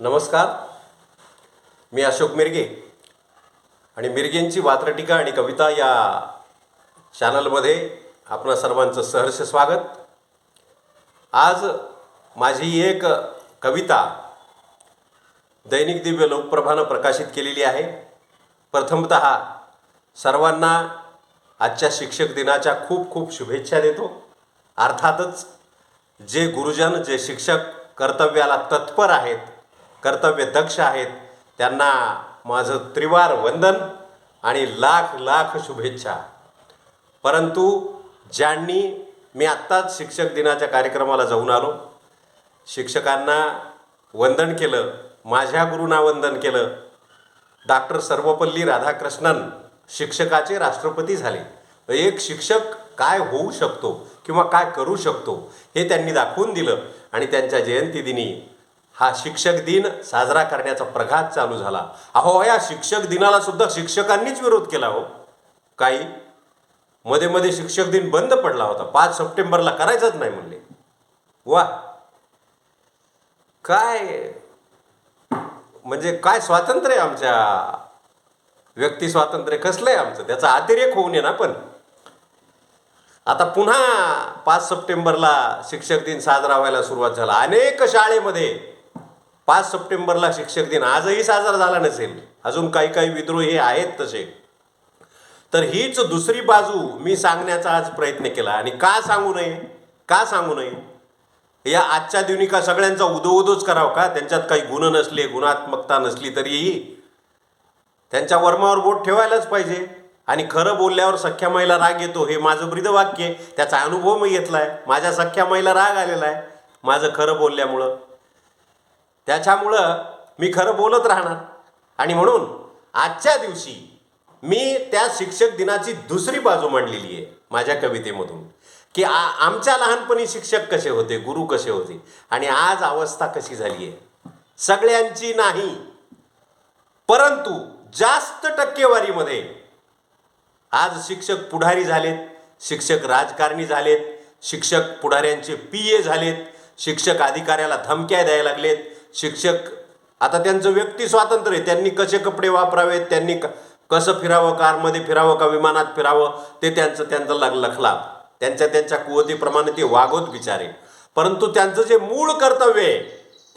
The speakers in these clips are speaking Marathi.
नमस्कार. मी अशोक मिरगे. आणि मिरगेंची वात्रटिका आणि कविता या चॅनलमध्ये आपणा सर्वांचं सहर्ष स्वागत. आज माझी एक कविता दैनिक दिव्य लोकप्रभानं प्रकाशित केलेली आहे. प्रथमत सर्वांना आजच्या शिक्षक दिनाच्या खूप खूप शुभेच्छा देतो. अर्थातच जे गुरुजन जे शिक्षक कर्तव्याला तत्पर आहेत कर्तव्य दक्ष आहेत. त्यांना माझं त्रिवार वंदन आणि लाख लाख शुभेच्छा. परंतु ज्यांनी मी आत्ताच शिक्षक दिनाच्या कार्यक्रमाला जाऊन आलो शिक्षकांना वंदन केलं माझ्या गुरुंना वंदन केलं डॉक्टर सर्वपल्ली राधाकृष्णन शिक्षकाचे राष्ट्रपती झाले. एक शिक्षक काय होऊ शकतो किंवा काय करू शकतो हे त्यांनी दाखवून दिलं आणि त्यांच्या जयंतीदिनी हा शिक्षक दिन साजरा करण्याचा प्रघात चालू झाला. अहो या शिक्षक दिनाला सुद्धा शिक्षकांनीच विरोध केला हो. काही मध्ये मध्ये शिक्षक दिन बंद पडला होता. पाच सप्टेंबरला करायचंच नाही म्हणले. वा. काय? म्हणजे काय स्वातंत्र्य आहे आमच्या? व्यक्ती स्वातंत्र्य कसलं आहे आमचं? त्याचा अतिरेक होऊ नये ना पण. आता पुन्हा पाच सप्टेंबरला शिक्षक दिन साजरा व्हायला सुरुवात झाला. अनेक शाळेमध्ये पाच सप्टेंबरला शिक्षक दिन. आजही साजरा झाला नसेल. अजून काही काही विद्रोही आहेत तसे. तर हीच दुसरी बाजू मी सांगण्याचा आज प्रयत्न केला. आणि का सांगू नये? का सांगू नये? या आजच्या दिवनिका का सगळ्यांचा उदोउदोच करावं का? त्यांच्यात काही गुण नसले गुणात्मकता नसली तरीही त्यांच्या वर्मावर बोट ठेवायलाच पाहिजे. आणि खरं बोलल्यावर सख्या महिला राग येतो. हे माझं ब्रिद वाक्य त्याचा अनुभव मी घेतला आहे माझ्या सख्या महिला राग आलेला आहे. माझं खरं बोलल्यामुळं. त्याच्यामुळं मी खरं बोलत राहणार. आणि म्हणून आजच्या दिवशी मी त्या शिक्षक दिनाची दुसरी बाजू मांडलेली आहे माझ्या कवितेमधून. की आ आमच्या लहानपणी शिक्षक कसे होते गुरु कसे होते आणि आज अवस्था कशी झाली आहे. सगळ्यांची नाही परंतु जास्त टक्केवारीमध्ये आज शिक्षक पुढारी झालेत शिक्षक राजकारणी झालेत शिक्षक पुढाऱ्यांचे पी ए झालेत शिक्षक अधिकाऱ्याला धमक्या द्यायला लागलेत शिक्षक आता त्यांचं व्यक्ती स्वातंत्र्य आहे. त्यांनी कसे कपडे वापरावेत त्यांनी क कसं फिरावं कारमध्ये फिरावं का विमानात फिरावं ते त्यांचं त्यांचं लग लखलाप त्यांच्या त्यांच्या कुवतीप्रमाणे ते वागवत बिचारे. परंतु त्यांचं जे मूळ कर्तव्य आहे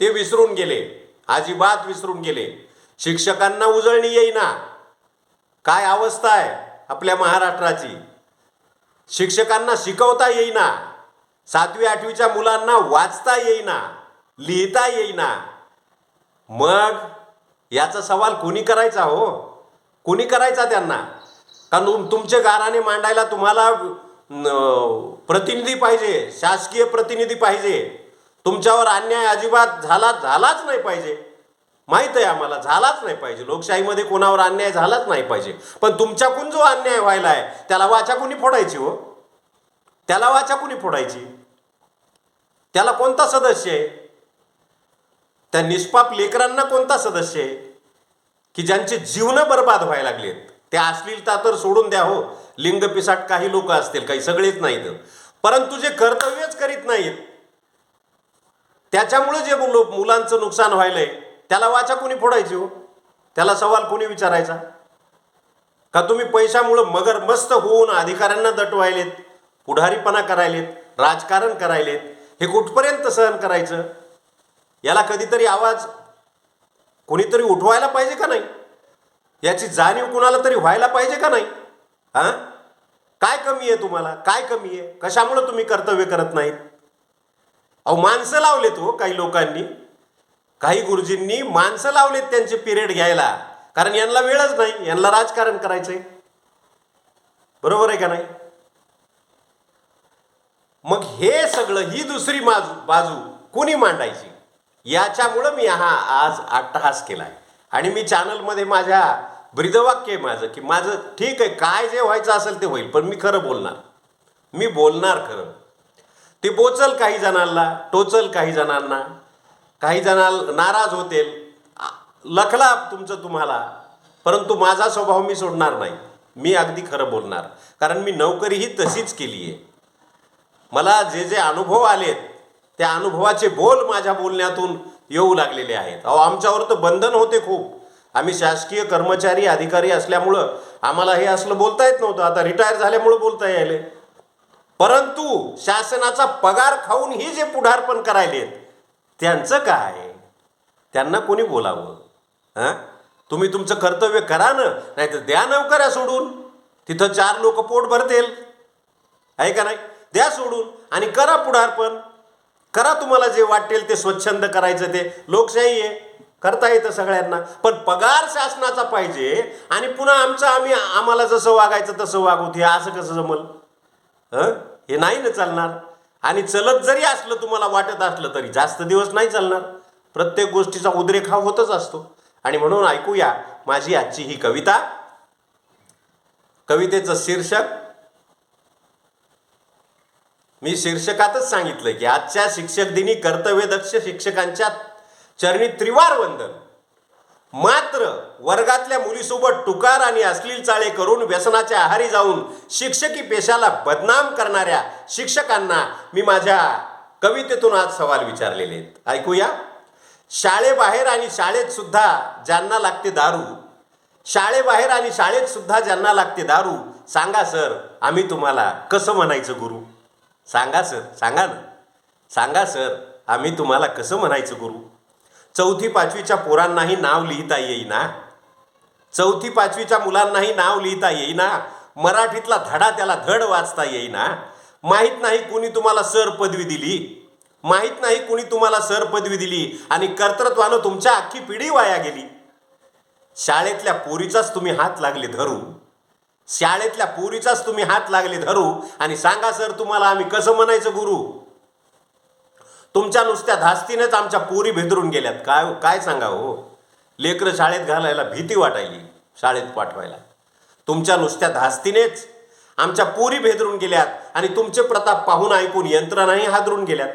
ते विसरून गेले. अजिबात विसरून गेले. शिक्षकांना उजळणी येईना. काय अवस्था आहे आपल्या महाराष्ट्राची? शिक्षकांना शिकवता येईना. सातवी आठवीच्या मुलांना वाचता येईना. लिहिता येईना. मग याचा सवाल कोणी करायचा हो? कोणी करायचा त्यांना? कारण तुम तुमचे गाराने मांडायला तुम्हाला प्रतिनिधी पाहिजे शासकीय प्रतिनिधी पाहिजे. तुमच्यावर अन्याय अजिबात झाला झालाच नाही पाहिजे. माहीत आहे आम्हाला झालाच नाही पाहिजे. लोकशाहीमध्ये कोणावर अन्याय झालाच नाही पाहिजे. पण तुमच्याकडून जो अन्याय व्हायला आहे त्याला वाचा कुणी फोडायची हो? त्याला वाचा कुणी फोडायची? त्याला कोणता सदस्य आहे? त्या निष्पाप लेकरांना कोणता सदस्य आहे? की ज्यांचे जीवन बर्बाद व्हायला लागलेत? ते अश्लीलता तर सोडून द्या हो. लिंग पिसाट काही लोक असतील काही सगळेच नाहीत. परंतु जे कर्तव्यच करीत नाहीत त्याच्यामुळे जे लोक मुलांचं नुकसान व्हायलंय त्याला वाचा कोणी फोडायची हो? त्याला सवाल कोणी विचारायचा? का तुम्ही पैशामुळं मगर मस्त होऊन अधिकाऱ्यांना दटवायलेत पुढारीपणा करायलेत राजकारण करायलेत हे कुठपर्यंत सहन करायचं? याला कधीतरी आवाज कोणीतरी उठवायला पाहिजे का नाही? याची जाणीव कुणाला तरी व्हायला पाहिजे का नाही? हां? काय कमी आहे तुम्हाला? काय कमी आहे? कशामुळं तुम्ही कर्तव्य करत नाहीत? अहो माणसं लावलेत हो काही लोकांनी. काही गुरुजींनी माणसं लावलेत त्यांचे पिरियड घ्यायला. कारण यांना वेळच नाही. यांना राजकारण करायचंय. बरोबर आहे का नाही? मग हे सगळं ही दुसरी बाजू बाजू कोणी मांडायची? याच्यामुळं मी हा आज अट्टहास आहे आणि मी चॅनलमध्ये माझ्या ब्रीदवाक्य आहे माझं की माझं ठीक आहे काय जे व्हायचं असेल ते होईल पण मी खरं बोलणार. मी बोलणार खरं. ते बोचल काही जणांना टोचल काही जणांना काही जणांना नाराज होतील. लखला तुमचं तुम्हाला परंतु माझा स्वभाव मी सोडणार नाही. मी अगदी खरं बोलणार. कारण मी नोकरीही तशीच केली आहे मला जे जे अनुभव आलेत त्या अनुभवाचे बोल माझ्या बोलण्यातून येऊ लागलेले आहेत. अहो आमच्यावर तर बंधन होते खूप. आम्ही शासकीय कर्मचारी अधिकारी असल्यामुळं आम्हाला हे असलं बोलता येत नव्हतं. आता रिटायर झाल्यामुळं बोलता यायले. परंतु शासनाचा पगार खाऊन ही जे पुढारपण करायलेत त्यांचं काय? त्यांना कोणी बोलावं? हां? तुम्ही तुमचं कर्तव्य करा ना नाही तर द्या नोकऱ्या सोडून. तिथं चार लोक पोट भरतील. आहे का नाही? द्या सोडून आणि करा पुढारपण. करा तुम्हाला जे वाटेल ते स्वच्छंद करायचं ते. लोकशाही आहे. करता येतं सगळ्यांना. पण पगार शासनाचा पाहिजे आणि पुन्हा आमचं आम्ही आम्हाला जसं वागायचं तसं वागवत हे असं कसं जमल? हं? हे नाही ना चालणार. आणि चलत जरी असलं तुम्हाला वाटत असलं तरी जास्त दिवस नाही चालणार. प्रत्येक गोष्टीचा उद्रेक हा होतच असतो. आणि म्हणून ऐकूया माझी आजची ही कविता. कवितेचं शीर्षक मी शीर्षकातच सांगितलं की आजच्या शिक्षक दिनी कर्तव्यदक्ष शिक्षकांच्या चरणी त्रिवार वंदन. मात्र वर्गातल्या मुलीसोबत टुकार आणि अश्लील चाळे करून व्यसनाच्या आहारी जाऊन शिक्षकी पेशाला बदनाम करणाऱ्या शिक्षकांना मी माझ्या कवितेतून आज सवाल विचारलेले आहेत. ऐकूया. शाळेबाहेर आणि शाळेत सुद्धा ज्यांना लागते दारू शाळेबाहेर आणि शाळेत सुद्धा ज्यांना लागते दारू सांगा सर आम्ही तुम्हाला कसं म्हणायचं गुरु? सांगा सर सांगा ना. सांगा सर आम्ही तुम्हाला कसं म्हणायचं गुरु? चौथी पाचवीच्या पोरांनाही नाव लिहिता येईना. चौथी पाचवीच्या मुलांनाही नाव लिहिता येईना. मराठीतला धडा त्याला धड वाचता येईना. माहीत नाही कुणी तुम्हाला सर पदवी दिली. माहीत नाही कुणी तुम्हाला सर पदवी दिली. आणि कर्तृत्वानं तुमच्या अख्खी पिढी वाया गेली. शाळेतल्या पोरीचाच तुम्ही हात लागले धरू शाळेतल्या पोरीचाच तुम्ही हात लागले धरू आणि सांगा सर तुम्हाला आम्ही कसं म्हणायचं गुरु? तुमच्या नुसत्या धास्तीनेच आमच्या पोरी भेदरून गेल्यात. काय हो, काय सांगा हो? लेकरं शाळेत घालायला भीती वाटायली शाळेत पाठवायला. तुमच्या नुसत्या धास्तीनेच आमच्या पोरी भेदरून गेल्यात आणि तुमचे प्रताप पाहून ऐकून यंत्रणाही हादरून गेल्यात.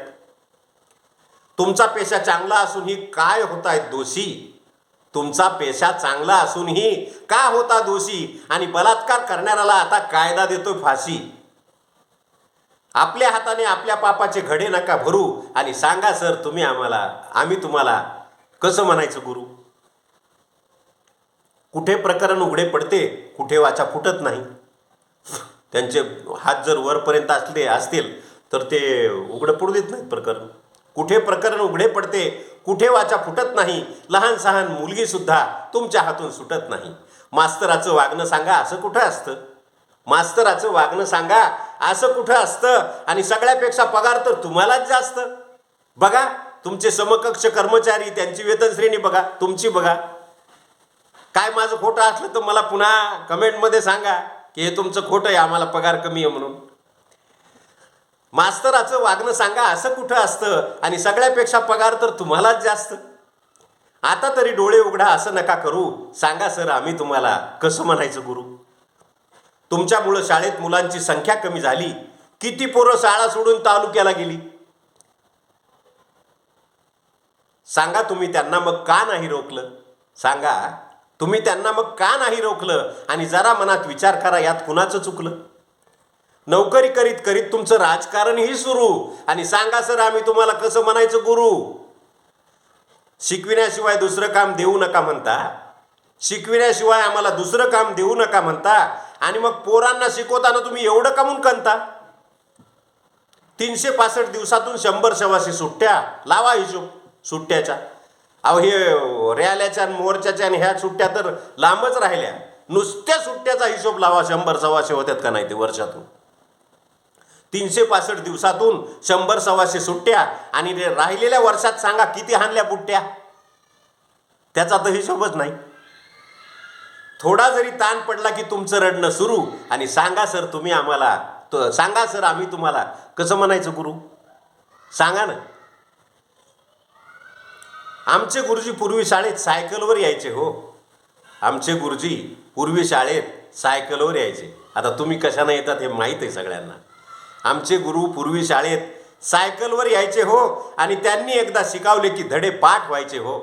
तुमचा पेशा चांगला असूनही काय होत आहेत दोषी? तुमचा पेशा चांगला असूनही का होता दोषी? आणि बलात्कार करणाऱ्याला आता कायदा देतोय फाशी. आपल्या हाताने आपल्या पापाचे घडे नका भरू. आणि सांगा सर तुम्ही आम्हाला आम्ही तुम्हाला कसं म्हणायचं गुरु? कुठे प्रकरण उघडे पडते कुठे वाचा फुटत नाही. त्यांचे हात जर वरपर्यंत असले असतील तर ते उघडं पडू देत नाहीत प्रकरण. कुठे प्रकरण उघडे पडते कुठे वाचा फुटत नाही लहान सहान मुलगीसुद्धा तुमच्या हातून सुटत नाही. मास्तराचं वागणं सांगा असं कुठं असतं? मास्तराचं वागणं सांगा असं कुठं असतं? आणि सगळ्यापेक्षा पगार तर तुम्हालाच जास्त. बघा तुमचे समकक्ष कर्मचारी त्यांची वेतन श्रेणी बघा तुमची बघा. काय माझं खोटं असलं तर मला पुन्हा कमेंटमध्ये सांगा की हे तुमचं खोटं आहे आम्हाला पगार कमी आहे म्हणून. मास्तराचं वागणं सांगा असं कुठं असतं? आणि सगळ्यापेक्षा पगार तर तुम्हालाच जास्त. आता तरी डोळे उघडा असं नका करू. सांगा सर आम्ही तुम्हाला कसं म्हणायचं गुरु? तुमच्यामुळं शाळेत मुलांची संख्या कमी झाली. किती पोरं शाळा सोडून तालुक्याला गेली? सांगा तुम्ही त्यांना मग का नाही रोखलं? सांगा तुम्ही त्यांना मग का नाही रोखलं? आणि जरा मनात विचार करा यात कुणाचं चुकलं? नोकरी करीत करीत तुमचं राजकारणही सुरू. आणि सांगा सर आम्ही तुम्हाला कसं म्हणायचं गुरु? शिकविण्याशिवाय दुसरं काम देऊ नका म्हणता. शिकविण्याशिवाय आम्हाला दुसरं काम देऊ नका म्हणता. आणि मग पोरांना शिकवताना तुम्ही एवढं कामून कणता तीनशे पासष्ट दिवसातून शंभर सव्वाशी सुट्ट्या. लावा हिशोब सुट्ट्याच्या. अहो हे रॅल्याच्या आणि मोर्चाच्या आणि ह्या सुट्ट्या तर लांबच राहिल्या. नुसत्या सुट्ट्याचा हिशोब लावा शंभर सव्वाशे होत्यात का नाही ते वर्षातून? तीनशे पासष्ट दिवसातून शंभर सव्वाशे सुट्ट्या आणि राहिलेल्या वर्षात सांगा किती हाणल्या बुट्ट्या? त्याचा तर हिशोबच नाही. थोडा जरी ताण पडला की तुमचं रडणं सुरू आणि सांगा सर तुम्ही आम्हाला तो सांगा सर आम्ही तुम्हाला कसं म्हणायचं गुरु? सांगा ना. आमचे गुरुजी पूर्वी शाळेत सायकलवर यायचे हो. आमचे गुरुजी पूर्वी शाळेत सायकलवर यायचे. आता तुम्ही कशाने येतात हे माहीत आहे सगळ्यांना. आमचे गुरु पूर्वी शाळेत सायकलवर यायचे हो आणि त्यांनी एकदा शिकावले की धडे पाठ व्हायचे हो.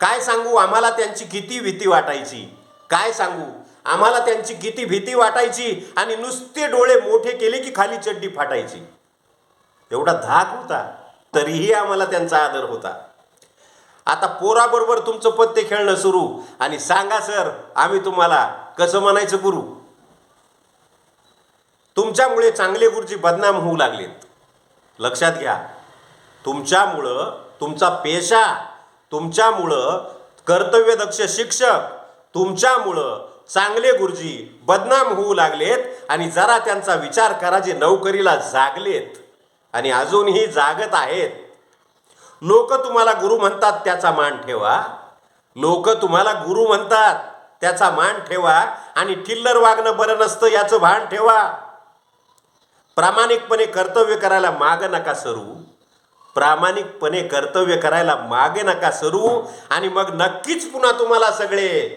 काय सांगू? आम्हाला त्यांची किती भीती वाटायची? काय सांगू? आम्हाला त्यांची किती भीती वाटायची आणि नुसते डोळे मोठे केले की खाली चड्डी फाटायची? एवढा धाक होता तरीही आम्हाला त्यांचा आदर होता. आता पोराबरोबर तुमचं पत्ते खेळणं सुरू आणि सांगा सर आम्ही तुम्हाला कसं म्हणायचं गुरु? तुमच्यामुळे चांगले गुरुजी बदनाम होऊ लागलेत. लक्षात घ्या तुमच्यामुळं तुमचा पेशा तुमच्यामुळं कर्तव्यदक्ष शिक्षक तुमच्यामुळं चांगले गुरुजी बदनाम होऊ लागलेत आणि जरा त्यांचा विचार करा जे नोकरीला जागलेत आणि अजूनही जागत आहेत. लोक तुम्हाला गुरु म्हणतात त्याचा मान ठेवा. लोक तुम्हाला गुरु म्हणतात त्याचा मान ठेवा आणि ठिल्लर वागणं बरं नसतं याचं भान ठेवा. प्रामाणिकपणे कर्तव्य करायला माग नका सरू. प्रामाणिकपणे कर्तव्य करायला मागे नका सरू. आणि मग नक्कीच पुन्हा तुम्हाला सगळे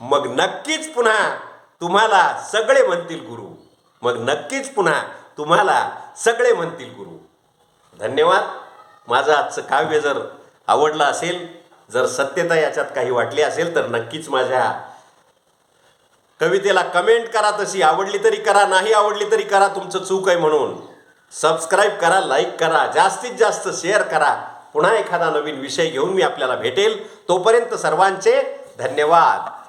मग नक्कीच पुन्हा तुम्हाला सगळे म्हणतील गुरु. मग नक्कीच पुन्हा तुम्हाला सगळे म्हणतील गुरु. धन्यवाद. माझं आजचं काव्य जर आवडलं असेल जर सत्यता याच्यात काही वाटली असेल तर नक्कीच माझ्या कवितेला कमेंट करा तशी. आवडली तरी करा नाही आवडली तरी करा. तुमचं चूक आहे म्हणून. सबस्क्राईब करा लाईक करा जास्तीत जास्त शेअर करा. पुन्हा एखादा नवीन विषय घेऊन मी आपल्याला भेटेल. तोपर्यंत सर्वांचे धन्यवाद.